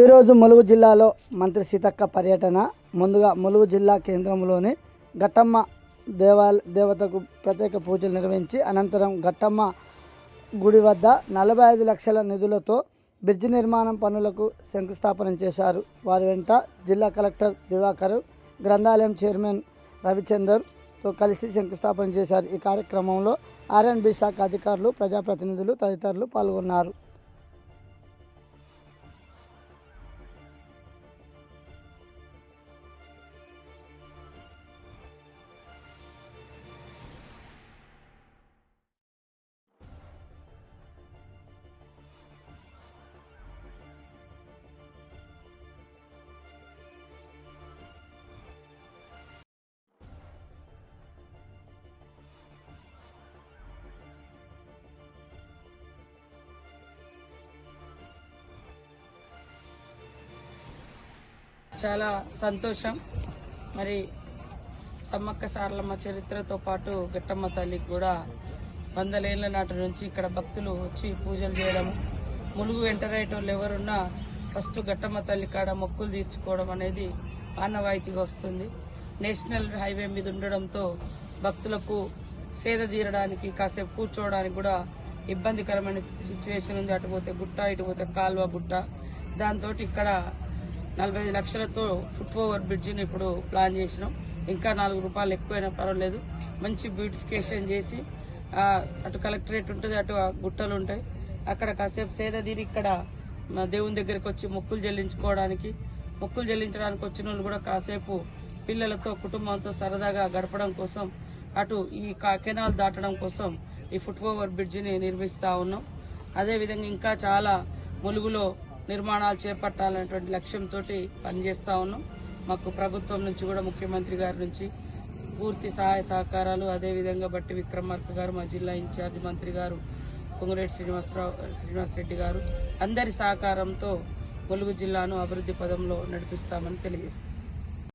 ఈరోజు ములుగు జిల్లాలో మంత్రి సీతక్క పర్యటన. ముందుగా ములుగు జిల్లా కేంద్రంలోని ఘట్టమ్మ దేవాల దేవతకు ప్రత్యేక పూజలు నిర్వహించి అనంతరం ఘట్టమ్మ గుడి వద్ద నలభై ఐదు లక్షల నిధులతో బ్రిడ్జి నిర్మాణం పనులకు శంకుస్థాపన చేశారు. వారి వెంట జిల్లా కలెక్టర్ దివాకర్ గ్రంథాలయం చైర్మన్ రవిచందర్తో కలిసి శంకుస్థాపన చేశారు. ఈ కార్యక్రమంలో ఆర్ఎండ్బి శాఖ అధికారులు ప్రజాప్రతినిధులు తదితరులు పాల్గొన్నారు. చాలా సంతోషం. మరి సమ్మక్క సారలమ్మ చరిత్రతో పాటు గిట్టమ్మ తల్లికి కూడా వందలేళ్ళ నాటి నుంచి ఇక్కడ భక్తులు వచ్చి పూజలు చేయడం ములుగు ఎంటర్ ఎవరున్నా ఫస్ట్ గట్టమ్మ తల్లి కాడ మొక్కులు తీర్చుకోవడం అనేది ఆనవాయితీగా వస్తుంది. నేషనల్ హైవే మీద ఉండడంతో భక్తులకు సేద తీరడానికి కాసేపు కూర్చోవడానికి కూడా ఇబ్బందికరమైన సిచ్యువేషన్ ఉంది. అటు పోతే గుట్ట ఇటు పోతే కాల్వ గుట్ట. దాంతో ఇక్కడ నలభై ఐదు లక్షలతో ఫుట్ ఓవర్ బ్రిడ్జిని ఇప్పుడు ప్లాన్ చేసినాం. ఇంకా నాలుగు రూపాయలు ఎక్కువైనా పర్వాలేదు. మంచి బ్యూటిఫికేషన్ చేసి అటు కలెక్టరేట్ ఉంటుంది అటు ఆ గుట్టలు ఉంటాయి. అక్కడ కాసేపు సేద తీరి ఇక్కడ మా దేవుని దగ్గరికి వచ్చి మొక్కులు చెల్లించుకోవడానికి మొక్కులు చెల్లించడానికి వచ్చిన వాళ్ళు కూడా కాసేపు పిల్లలతో కుటుంబంతో సరదాగా గడపడం కోసం అటు ఈ కెనాల్ దాటడం కోసం ఈ ఫుట్ ఓవర్ బ్రిడ్జిని నిర్మిస్తూ ఉన్నాం. అదేవిధంగా ఇంకా చాలా ములుగులో నిర్మాణాలు చేపట్టాలనేటువంటి లక్ష్యంతో పనిచేస్తా ఉన్నాం. మాకు ప్రభుత్వం నుంచి కూడా ముఖ్యమంత్రి గారి నుంచి పూర్తి సహాయ సహకారాలు అదేవిధంగా బట్టి విక్రమార్క గారు మా జిల్లా ఇన్ఛార్జ్ మంత్రి గారు కొంగరెడ్డి శ్రీనివాసరావు శ్రీనివాసరెడ్డి గారు అందరి సహకారంతో కొలుగు జిల్లాను అభివృద్ధి పదంలో నడిపిస్తామని తెలియజేస్తాం